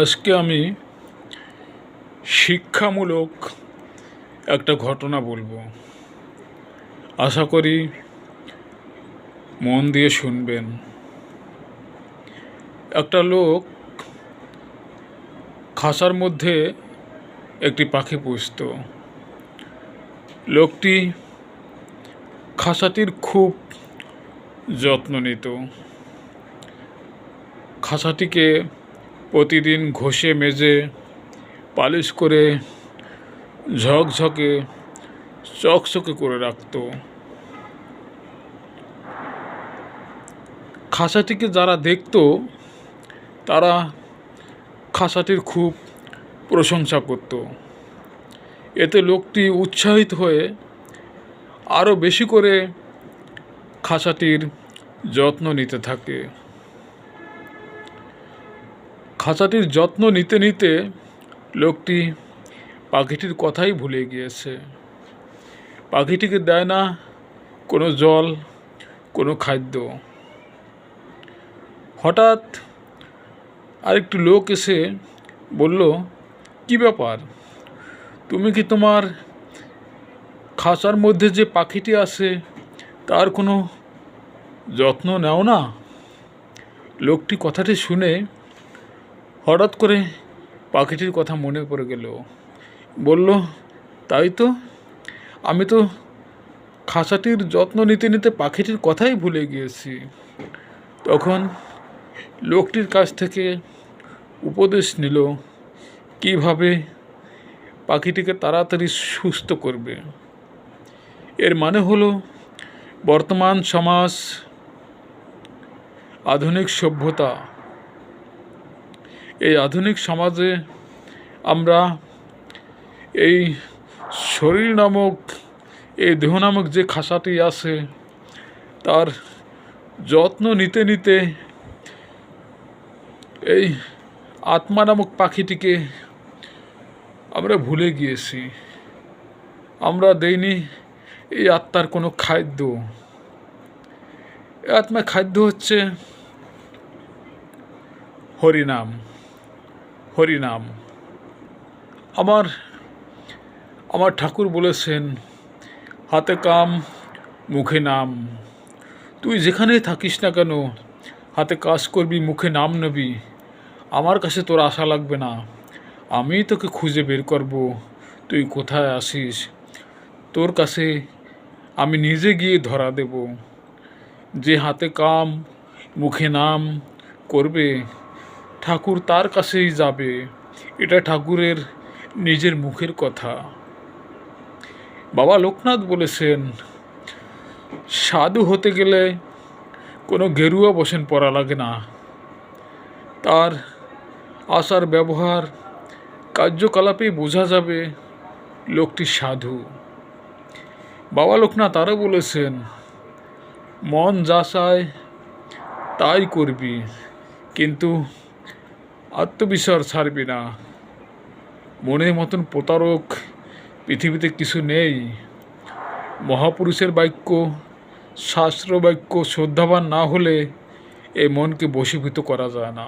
আজকে আমি শিক্ষামূলক একটা ঘটনা বলব। আশা করি মন দিয়ে শুনবেন। একটা লোক খাসার মধ্যে একটি পাখি পুষত। লোকটি খাসাটির খুব যত্ন নিত। খাসাটিকে প্রতিদিন ঘষে, মেজে, পালিশ করে, ঝকঝকে, চকচকে করে রাখত। খাসাটিকে যারা দেখত, তারা খাসাটির খুব প্রশংসা করত। এতে লোকটি উৎসাহিত হয়ে আরও বেশি করে খাসাটির যত্ন নিতে থাকে। খাঁচাটির যত্ন নিতে নিতে লোকটি পাখিটির কথাই ভুলে গিয়েছে। পাখিটিকে দেয় না কোনো জল, কোনো খাদ্য। হঠাৎ আরেকটি লোক এসে বলল, কি ব্যাপার? তুমি কি তোমার খাঁচার মধ্যে যে পাখিটি আছে, তার কোনো যত্ন নেও না? লোকটি কথাটি শুনে হঠাৎ করে পাখিটির কথা মনে পড়ে গেল। বলল, তাই তো? আমি তো খাসাটির যত্ন নিতে নিতে পাখিটির কথাই ভুলে গিয়েছি। তখন লোকটির কাছ থেকে উপদেশ নিল, কীভাবে পাখিটিকে তাড়াতাড়ি সুস্থ করবে? এর মানে হলো, বর্তমান সমাজ আধুনিক সভ্যতা এই আধুনিক সমাজে আমরা এই শরীর নামক, এই দেহ নামক যে খাসাটি আছে, তার যত্ন নিতে নিতে এই আত্মা নামক পাখিটিকে আমরা ভুলে গিয়েছি। আমরা দেইনি এই আত্মার কোনো খাদ্য। এই আত্মার খাদ্য হচ্ছে হরিনাম। হরিনাম। আমার আমার ঠাকুর বলেছেন, হাতে কাম, মুখে নাম। তুই যেখানেই থাকিস না কেন, হাতে কাজ করবি, মুখে নাম নেবি। আমার কাছে তোর আশা লাগবে না। আমি তোকে খুঁজে বের করব। তুই কোথায় আসিস তোর কাছে আমি নিজে গিয়ে ধরা দেব। যে হাতে কাম, মুখে নাম করবে ঠাকুর তার কাছেই যাবে। এটা ঠাকুরের নিজের মুখের কথা। বাবা লোকনাথ বলেছেন, সাধু হতে গেলে কোনো গেরুয়া বসেন পরা লাগে না। তার আচার ব্যবহার কার্যকলাপেই বোঝা যাবে লোকটি সাধু। বাবা লোকনাথ আরও বলেছেন, মন যা চায় তাই করবি, কিন্তু আত্মবিশ্বাস ছাড়বি না। মনের মতন প্রতারক পৃথিবীতে কিছু নেই। মহাপুরুষের বাক্য শাস্ত্র বাক্য শ্রদ্ধাবান না হলে এই মনকে বশীভূত করা যায় না।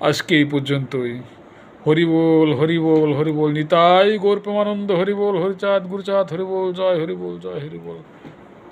আজকে এই পর্যন্তই। হরিবোল হরিবোল হরিবোল নিতাই গৌর প্রেমানন্দ হরিবোল, হরিচাঁদ, গুরুচাঁদ, হরিবোল, জয় হরিবোল জয়, হরিবোল।